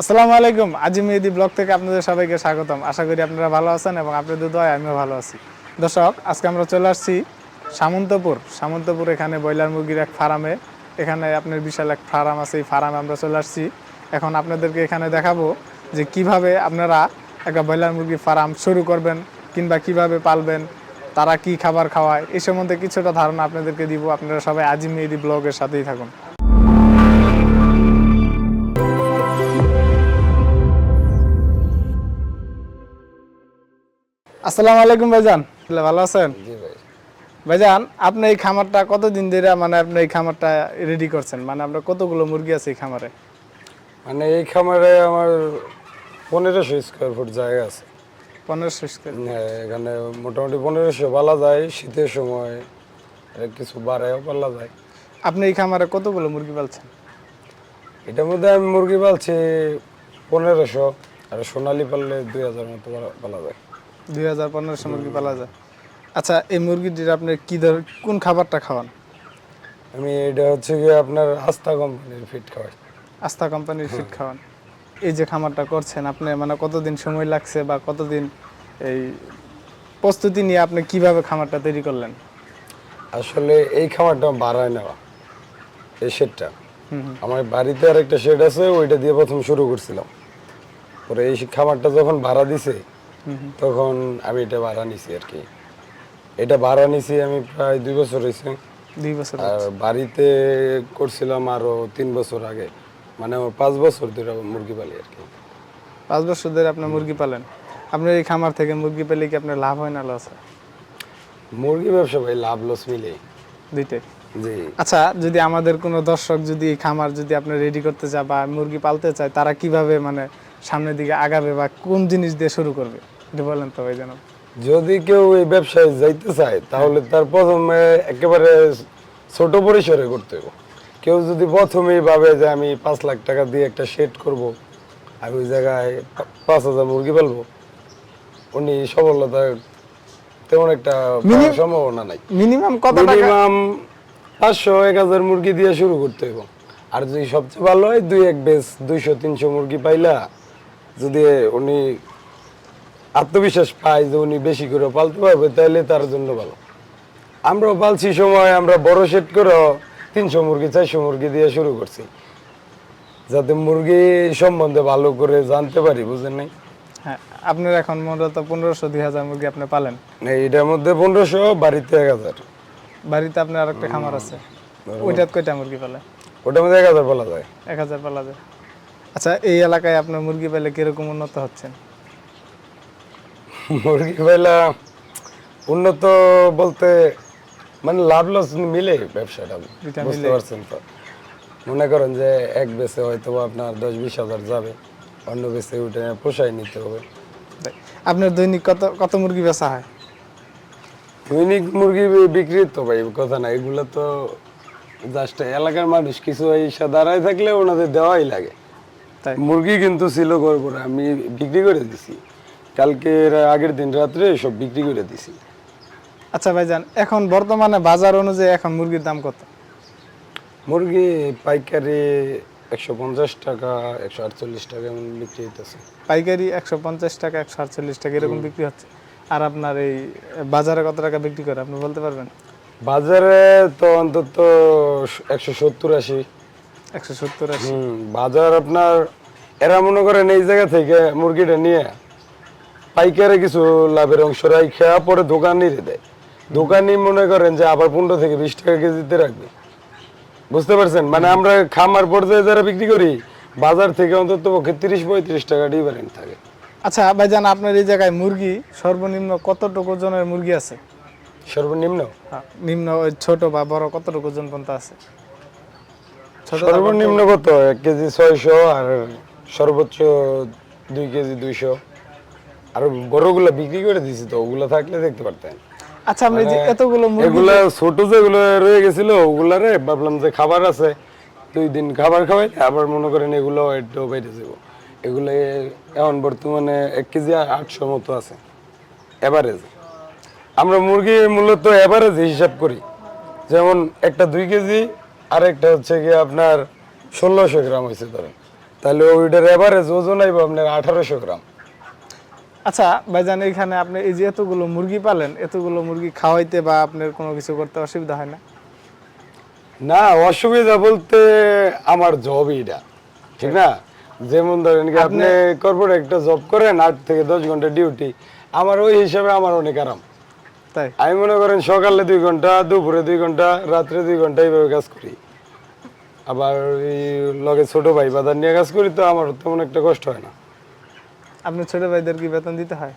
আসসালামু আলাইকুম, আজি মেহেদি ব্লগ থেকে আপনাদের সবাইকে স্বাগতম। আশা করি আপনারা ভালো আছেন এবং আপনাদের দোয়ায় আমিও ভালো আছি। দর্শক, আজকে আমরা চলে আসছি সামন্তপুর। সামন্তপুর এখানে ব্রয়লার মুরগির এক ফার্মে। এখানে আপনার বিশাল এক ফার্ম আছে, এই ফার্মে আমরা চলে আসছি। এখন আপনাদেরকে এখানে দেখাবো যে কীভাবে আপনারা একটা ব্রয়লার মুরগি ফার্ম শুরু করবেন কিংবা কীভাবে পালবেন, তারা কি খাবার খাওয়ায় এই সম্বন্ধে কিছুটা ধারণা আপনাদেরকে দিব। আপনারা সবাই আজি মেহেদি ব্লগের সাথেই থাকুন। আসসালামু আলাইকুম ভাইজান। ভালো আছেন? জি ভাই। ভাইজান আপনি এই খামারটা কতদিন ধরে মানে আপনি এই খামারটা রেডি করছেন? মানে আপনার কতগুলো মুরগি আছে এই খামারে? মানে এই খামারে আমার পনেরোশো স্কোয়ার ফুট জায়গা আছে। পনেরোশো স্কোয়ার হ্যাঁ, এখানে মোটামুটি পনেরোশো পালা যায় শীতের সময় আর কিছু বাড়ায়ও পালা যায়। আপনি এই খামারে কতগুলো মুরগি পালছেন? এটার মধ্যে আমি মুরগি পালছি পনেরোশো আর সোনালি পাললে দুই হাজার মতো পালা যায়। দুই হাজার পনেরোশো মুরগি পালা যায়? আচ্ছা এই মুরগিটির আপনি কি ধর কোন খাবারটা খাওয়ান? আমি এটা হচ্ছে কি আপনার আস্থা কোম্পানির ফিট খাওয়াই। আস্থা কোম্পানির ফিট খাওয়ান। এই যে খামারটা করছেন আপনি মানে কতদিন সময় লাগছে বা কতদিন এই প্রস্তুতি নিয়ে আপনি কীভাবে খামারটা তৈরি করলেন? আসলে এই খামারটা বাড়ায় নেওয়া এই শেডটা। আমার বাড়িতে আর একটা শেড আছে ওইটা দিয়ে প্রথম শুরু করছিলাম। পরে এই খামারটা যখন ভাড়া দিছে। তখন আমি এটা ভাড়া নিছি আর কি। এটা ভাড়া নিছি আমি প্রায় দুই বছর হয়েছে দুই বছর আর বাড়িতে করছিলাম আরও তিন বছর আগে। মানে আমার পাঁচ বছর ধরে মুরগি পালি আর কি। পাঁচ বছর ধরে আপনি মুরগি পালেন। আপনার এই খামার থেকে মুরগি পেলে কি আপনার লাভ হয় না লস হয়? মুরগি ব্যবসা ভাই লাভ লস মিলে। দুইটাই। জি। আচ্ছা যদি আমাদের কোনো দর্শক যদি খামার যদি আপনি রেডি করতে চায় বা মুরগি পালতে চায় তারা কীভাবে মানে সামনের দিকে আগাবে বা কোন জিনিস দিয়ে শুরু করবে? বলেন তো ভাই যেন যদি কেউ এই ব্যবসায় যাইতে চায় তাহলে তার প্রথমে একেবারে ছোট পরিসরে করতে হবে কেউ যদি প্রথমেই ভাবে যে আমি পাঁচ লাখ টাকা দিয়ে একটা শেড করব আর ওই জায়গায় পাঁচ হাজার মুরগি পালবো উনি সফলতা তেমন একটা সম্ভাবনা নাই। মিনিমাম কত মিনিমাম পাঁচশো এক হাজার মুরগি দিয়ে শুরু করতে হবে আর যদি সবচেয়ে ভালো হয় দুই এক বেশ দুইশো তিনশো মুরগি পাইলা যদি উনি আত্মবিশ্বাস পায় যে উনি বেশি করে পালতে পারবে তাহলে তার জন্য ভালো। আমরাও পালছি সময় আমরা বড় সেট করে তিনশো মুরগি চারশো মুরগি দিয়ে শুরু করছি। যাতে মুরগি সম্বন্ধে ভালো করে জানতে পারি বুঝেন নাই? হ্যাঁ আপনার এখন মূলত পনেরোশো দুই হাজার মুরগি আপনি পালেন। এইটার মধ্যে পনেরোশো বাড়িতে এক হাজার। বাড়িতে আপনার আর একটা খামার আছে। ওইটাত কয়টা মুরগি পালে? ওটার মধ্যে এক হাজার বলা যায়। এক হাজার পালা যায়। আচ্ছা এই এলাকায় আপনার মুরগি পেলে কীরকম উন্নত হচ্ছেন? মুরগি পাইলা উন্নত বলতে মানে লাভ লস মিলে ব্যবসাটা বুঝতে পারছেন তো? মনে করেন যে এক বেচে হয়তো আপনার দশ বিশ হাজার যাবে অন্য বেচে উঠে পোষায় নিতে হবে। আপনার দৈনিক কত কত মুরগি বেচা হয়? দৈনিক মুরগি বিক্রি তো ভাই কথা না এগুলো তো জাস্ট এলাকার মানুষ কিছু এসে দাঁড়ায় থাকলে ওনাদের দেওয়াই লাগে। তাই। মুরগি কিন্তু ছিল করে আমি বিক্রি করে দিছি। কালকে আগের দিন রাত্রে সব বিক্রি করে দিছি। আচ্ছা ভাইজান এখন বর্তমানে বাজার অনুযায়ী এখন মুরগির দাম কত? মুরগি পাইকারি একশো পঞ্চাশ টাকা একশো আটচল্লিশ টাকা এমন বিক্রি হইতেছে। পাইকারি একশো পঞ্চাশ টাকা একশো আটচল্লিশ টাকা এরকম বিক্রি হচ্ছে। আর আপনার এই বাজারে কত টাকা বিক্রি করে আপনি বলতে পারবেন? বাজারে তো অন্তত একশো সত্তর আশি। একশো সত্তর আশি। বাজার আপনার এরা মনে করেন এই জায়গা থেকে মুরগিটা নিয়ে পাইকারে কিছু লাভের অংশ রাখা পরে দোকানি দেয়। দোকানি মনে করেন যে আবার পনেরো থেকে বিশ টাকা কেজিতে রাখবে। বুঝতে পারছেন? মানে আমরা খামার পর্যায়ে যারা বিক্রি করি বাজার থেকে অন্তত পক্ষে তিরিশ পঁয়ত্রিশ টাকা ডিফারেন্ট থাকে। আচ্ছা ভাই ভাইজান আপনার এই জায়গায় মুরগি সর্বনিম্ন কতটুকু ওজনের মুরগি আছে? সর্বনিম্ন? হ্যাঁ, নিম্ন ওই ছোট বা বড় কতটুকু ওজন পর্যন্ত আছে? ছোট সর্বনিম্ন কত? এক কেজি ছয়শো আর সর্বোচ্চ দুই কেজি দুইশো। আর বড়গুলা বিক্রি করে দিছি তো ওগুলা থাকলে দেখতে পারতেন। আচ্ছা আপনি যে এতগুলো মুরগি এগুলা ছোট যেগুলো রয়ে গেছিল ওগুলারে ভাবলাম যে খাবার আছে দুই দিন খাবার খাওয়াই আবার মনে করেন এগুলো একটু বেড়ে যাব। এগুলো এখন বর্তমানে এক কেজি আটশো মতো আছে এভারেজ আমরা মুরগি মূলত এভারেজ হিসাব করি। যেমন একটা দুই কেজি আর একটা হচ্ছে কি আপনার ষোলোশো গ্রাম হয়েছে ধরেন। তাহলে ওইটার এভারেজ ওজন আইব আপনার আঠারোশো গ্রাম। আচ্ছা ভাইজান এখানে আপনি এই যে এতগুলো মুরগি পালেন এতগুলো মুরগি খাওয়াইতে বা আপনার কোনো কিছু করতে অসুবিধা হয় না? না অসুবিধা বলতে আমার জব এটা ঠিক না? যেমন ধরেন কি আপনি কর্পোরেট একটা জব করেন আট থেকে দশ ঘণ্টা ডিউটি আমার ওই হিসাবে আমার অনেক আরাম। তাই? আমি মনে করেন সকালে দুই ঘণ্টা দুপুরে দুই ঘণ্টা রাত্রে দুই ঘণ্টা এইভাবে কাজ করি। আবার লগে ছোট ভাই বাজার নিয়ে কাজ করি তো আমার তেমন একটা কষ্ট হয় না। আপনি ছোট ভাইদের কি বেতন দিতে হয়?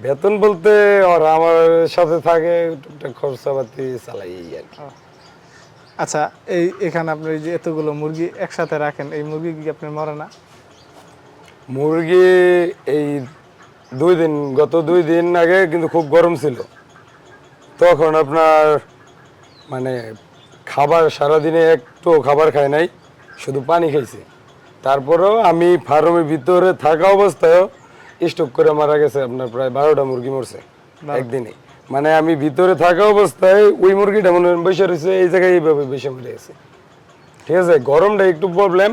বেতন বলতে ওরা আমার সাথে থাকে টুকটাক খরচাপাতি চালাই আর কি। আচ্ছা এই এখানে আপনি যে এতগুলো মুরগি একসাথে রাখেন এই মুরগি কি আপনি মরে না? মুরগি এই দুই দিন গত দুই দিন আগে কিন্তু খুব গরম ছিল। তখন আপনার মানে খাবার সারাদিনে একটু খাবার খায় নাই শুধু পানি খাইছে। তারপরেও আমি ফার্মের ভিতরে থাকা অবস্থায়ও স্টক করে মারা গেছে আপনার প্রায় বারোটা মুরগি মরছে একদিনে। মানে আমি ভিতরে থাকা অবস্থায় ওই মুরগিটা মনে বসে রয়েছে এই জায়গায় এইভাবে বেশি মরে গেছে। ঠিক আছে গরমটা একটু প্রবলেম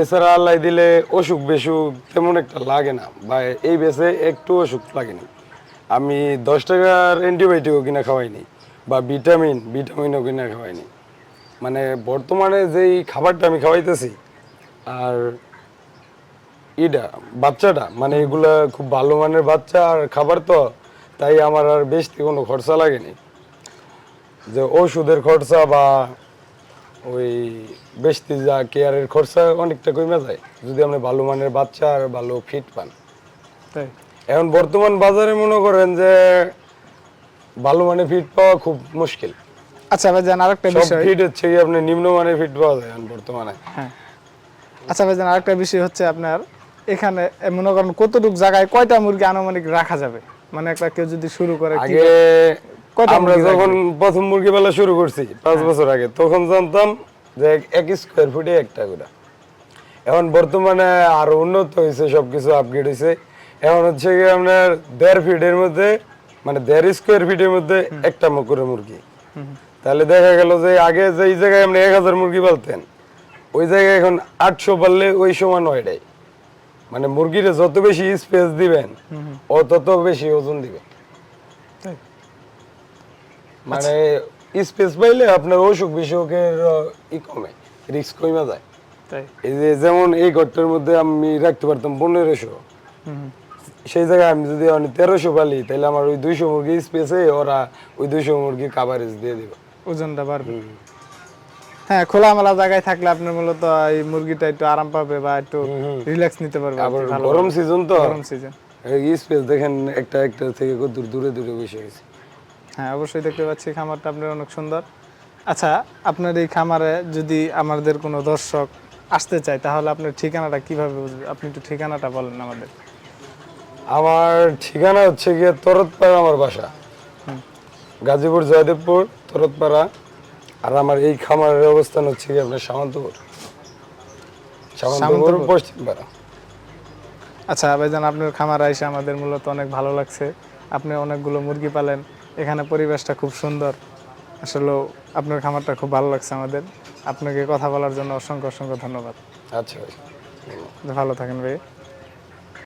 এছাড়া আল্লাহ দিলে অসুখ বেসুখ তেমন একটা লাগে না বা এই বেসে একটু অসুখ লাগেনি। আমি দশ টাকার অ্যান্টিবায়োটিকও কিনা খাওয়াইনি বা ভিটামিন ভিটামিনও কিনা খাওয়াইনি। মানে বর্তমানে যেই খাবারটা আমি খাওয়াইতেছি আর ইটা বাচ্চাটা মানে এগুলা খুব ভালো মানের বাচ্চা আর খাবার তো তাই আমার আর বেশি কোনো খরচা লাগেনি। যে ওষুধের খরচা বা ওই বেশি যা কেয়ারের খরচা অনেকটা কমে যায় যদি আপনি ভালো মানের বাচ্চা আর ভালো ফিট পান। এখন বর্তমান বাজারে মনে করেন যে ভালো মানের ফিট পাওয়া খুব মুশকিল। আচ্ছা ভাইজান আরেকটা সব বিষয়। ফিট হচ্ছে কি আপনি নিম্ন মানের ফিট পাওয়া যায় এখন বর্তমানে। হ্যাঁ। আচ্ছা ভাইজান আরেকটা বিষয় হচ্ছে আপনার এখানে মনে করেন কতটুক জায়গায় কয়টা মুরগি আনুমানিক রাখা যাবে? মানে একটা কেউ যদি শুরু করে আগে আমরা যখন প্রথম মুরগি পালা শুরু করছি পাঁচ বছর আগে তখন জানতাম যে এক- স্কোয়ার ফুটে একটা করে। এখন বর্তমানে আরও উন্নত হয়েছে সবকিছু আপগ্রেড হয়েছে। এখন হচ্ছে কি আপনার দেড় ফিটের মধ্যে মানে দেড় স্কোয়ার ফিটের মধ্যে একটা করে মুরগি। তাহলে দেখা গেল যে আগে যেই জায়গায় আপনি এক হাজার মুরগি পালতেন ওই জায়গায় এখন আটশো পারলে ওই সমান ওইটাই মানে মুরগিরে যত বেশি স্পেস দিবেন ও তত বেশি ওজন দিবে। মানে স্পেস পাইলে আপনার অসুখ বিসুখের ই কমে রিস্ক কমে যায়। এই যে যেমন এই ঘরটার মধ্যে আমি রাখতে পারতাম পনেরোশো। সেই জায়গায় আমি যদি আমি তেরোশো পালি তাহলে আমার ওই দুইশো মুরগি স্পেসে ওরা ওই দুইশো মুরগি কাভারেজ দিয়ে দিবে। ওজনটা বাড়বে। হ্যাঁ খোলামেলা জায়গায় থাকলে আপনি মূলত এই মুরগিটা একটু আরাম পাবে বা একটু রিল্যাক্স নিতে পারবে গরম সিজন তো। গরম সিজন এই স্পেস দেখেন একটা একটা থেকে দূর দূরে দূরে বসে গেছে হ্যাঁ অবশ্যই দেখতে পাচ্ছি খামারটা আপনার অনেক সুন্দর। আচ্ছা আপনার এই খামারে যদি আমাদের কোনো দর্শক আসতে চায় তাহলে আপনার ঠিকানাটা কীভাবে বুঝবে? আপনি একটু ঠিকানাটা বলেন আমাদের। আমার ঠিকানা হচ্ছে গিয়ে তরতপাড়া আমার বাসা। গাজীপুর জয়দেবপুর তরতপাড়া আর আমার এই খামারের অবস্থান হচ্ছে গিয়ে আপনার সামন্তপুর সামন্তপুর। পশ্চিমপাড়া আচ্ছা ভাইজান আপনার খামার আইসে আমাদের মূলত অনেক ভালো লাগছে। আপনি অনেকগুলো মুরগি পালেন এখানে পরিবেশটা খুব সুন্দর। আসলে আপনার খামারটা খুব ভালো লাগছে আমাদের। আপনাকে কথা বলার জন্য অসংখ্য অসংখ্য ধন্যবাদ। আচ্ছা ভাই। ভালো থাকেন ভাই।